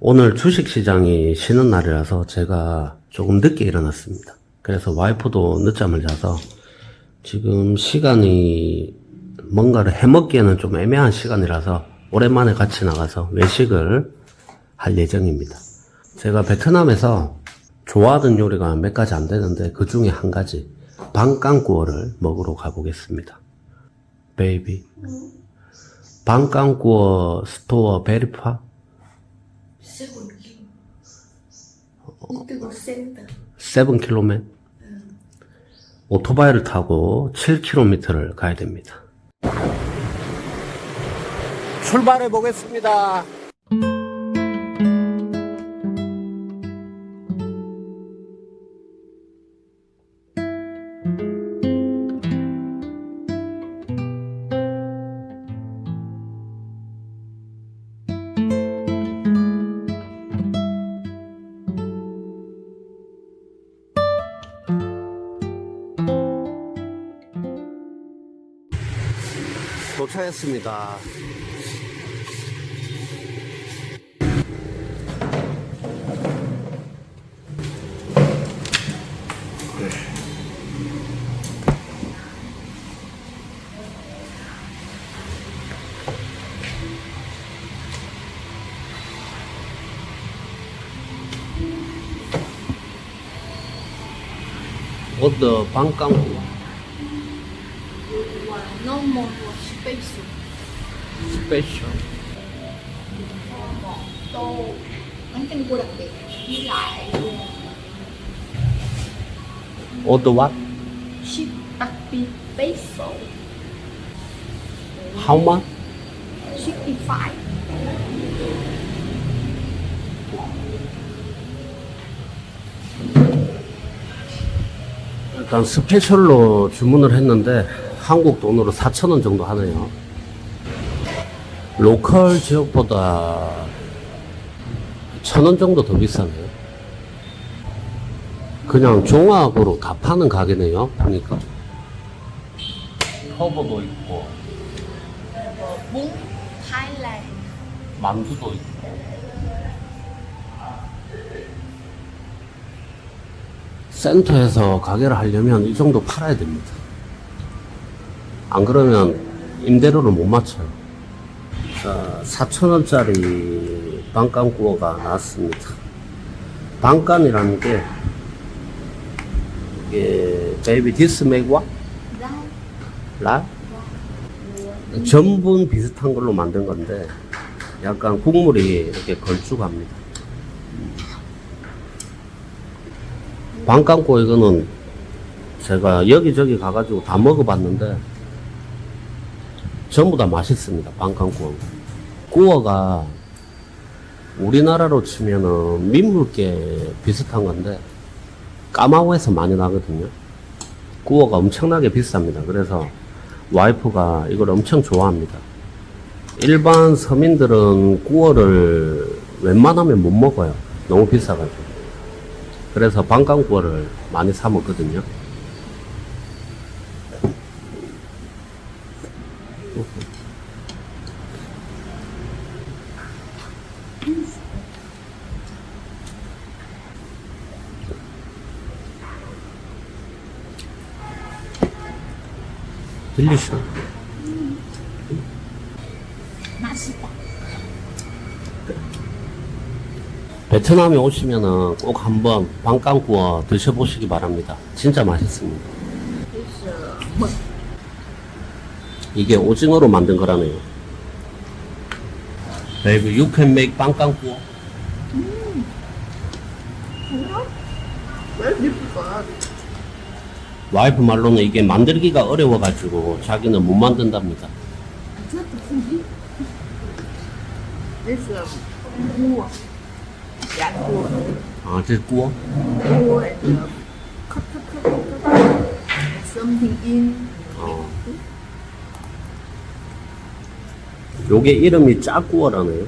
오늘 주식시장이 쉬는 날이라서 제가 조금 늦게 일어났습니다. 그래서 와이프도 늦잠을 자서 지금 시간이 뭔가를 해먹기에는 좀 애매한 시간이라서 오랜만에 같이 나가서 외식을 할 예정입니다. 제가 베트남에서 좋아하던 요리가 몇 가지 안 되는데 그 중에 한 가지 방깡구어를 먹으러 가보겠습니다. 베이비. 방깡구어 스토어 베리파 Seven kilo. 이거 센터. 7km. 오토바이를 타고 7km를 가야 됩니다. 출발해 보겠습니다. 도착했습니다. 어떤 방깡구 Normal bánh canh cua đặc biệt với lại 어떤 what? ship đặc biệt peso How much? 65. 일단 스페셜로 주문을 했는데 한국 돈으로 4,000원 정도 하네요. 로컬 지역보다 1,000원 정도 더 비싸네요. 그냥 종합으로 다 파는 가게네요. 보니까. 허버도 있고. 만두도 있고. 센터에서 가게를 하려면 이 정도 팔아야 됩니다. 안 그러면 임대료를 못 맞춰요. 자, 4,000원짜리 방깐구어가 나왔습니다. 방깐이라는 게, 이게, 베이비 디스 맥와? 라? 전분 비슷한 걸로 만든 건데, 약간 국물이 이렇게 걸쭉합니다. 방깡고 이거는 제가 여기저기 가가지고 다 먹어봤는데 전부 다 맛있습니다. 방깡구어. 구어가 우리나라로 치면은 민물개 비슷한 건데 까마오에서 많이 나거든요. 구어가 엄청나게 비쌉니다. 그래서 와이프가 이걸 엄청 좋아합니다. 일반 서민들은 구어를 웬만하면 못 먹어요. 너무 비싸가지고. 그래서 방깡구어를 많이 사 먹거든요. 딜리셔. 맛있다. 베트남에 오시면은 꼭 한번 방깡구어 드셔보시기 바랍니다. 진짜 맛있습니다. 이게 오징어로 만든 거라네요. Baby, you can make 방깡구어. very difficult. 와이프 말로는 이게 만들기가 어려워가지고 자기는 못 만든답니다. 아, 저 구워? Cua and uh, cut, cut, cut, cut, cut. Something in. 어. 요게 이름이 짜구어라네요.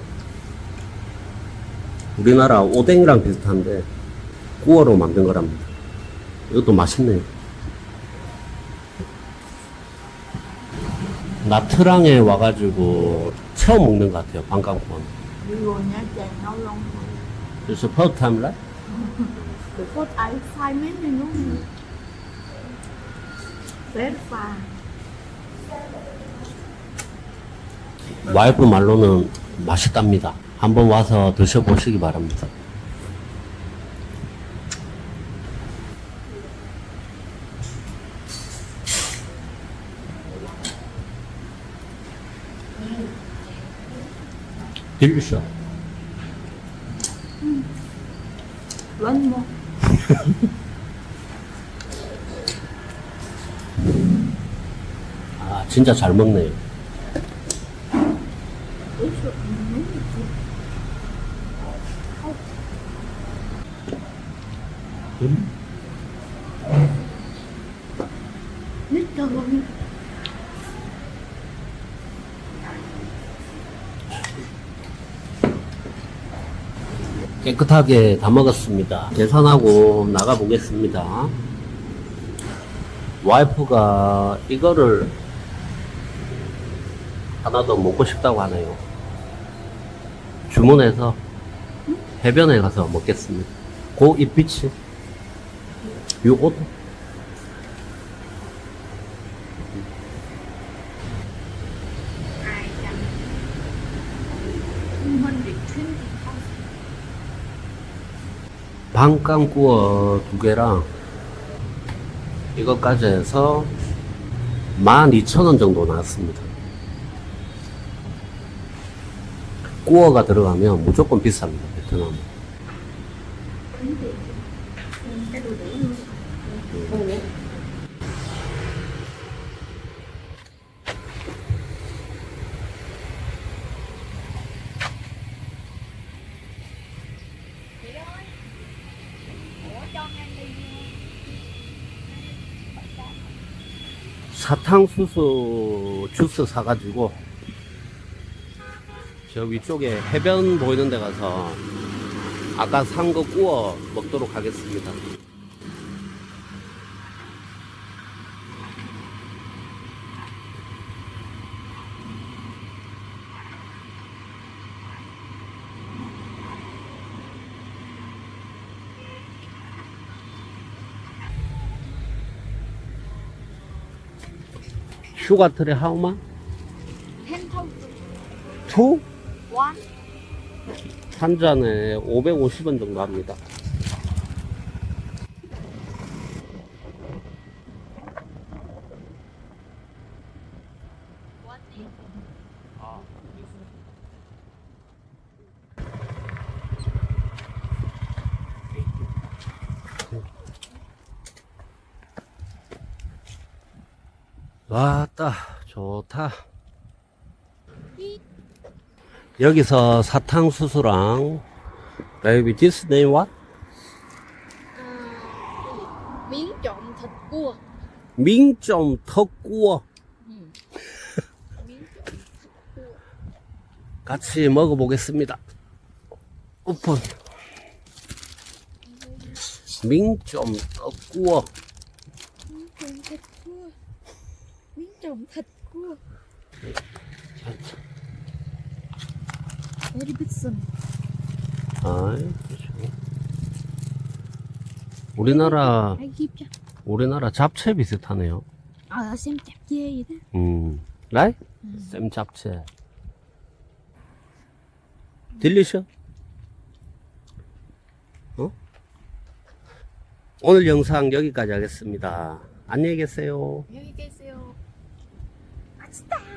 우리나라 오뎅이랑 비슷한데 구어로 만든 거랍니다. 이것도 맛있네요. 나트랑에 와가지고 처음 먹는 것 같아요. chàng first time, right? because I five minutes you know very far 와이프 말로는 맛있답니다. 한번 와서 드셔보시기 바랍니다. 딜리셔. one more 아, 진짜 잘 먹네요. It's 깨끗하게 다 먹었습니다. 계산하고 나가 보겠습니다. 와이프가 이거를 하나 더 먹고 싶다고 하네요. 주문해서 해변에 가서 먹겠습니다. 고 잎빛이 요것 방깡 구워 두 개랑 이것까지 해서 12,000원 정도 나왔습니다. 구워가 들어가면 무조건 비쌉니다. 베트남. Cái 사탕수수 주스 사가지고 저 위쪽에 해변 보이는 데 가서 아까 산 거 구워 먹도록 하겠습니다. 하우마? Ten thousand 투? one 한 잔에 550원 정도 합니다. 왔다 좋다 여기서 사탕수수랑 baby this name what? à, miếng trộn thịt cua 민점 miếng trộn cua 같이 먹어보겠습니다. 오픈. 민점 떡구워. miếng trộn thịt cua very some 아이, 그렇죠. 우리나라 우리나라 잡채 비슷하네요. dê vậy đó 음, 라이? 쌤 잡채. 딜리셔? 어? 오늘 영상 여기까지 하겠습니다. 안녕히 계세요. 안녕히 계세요 맛있다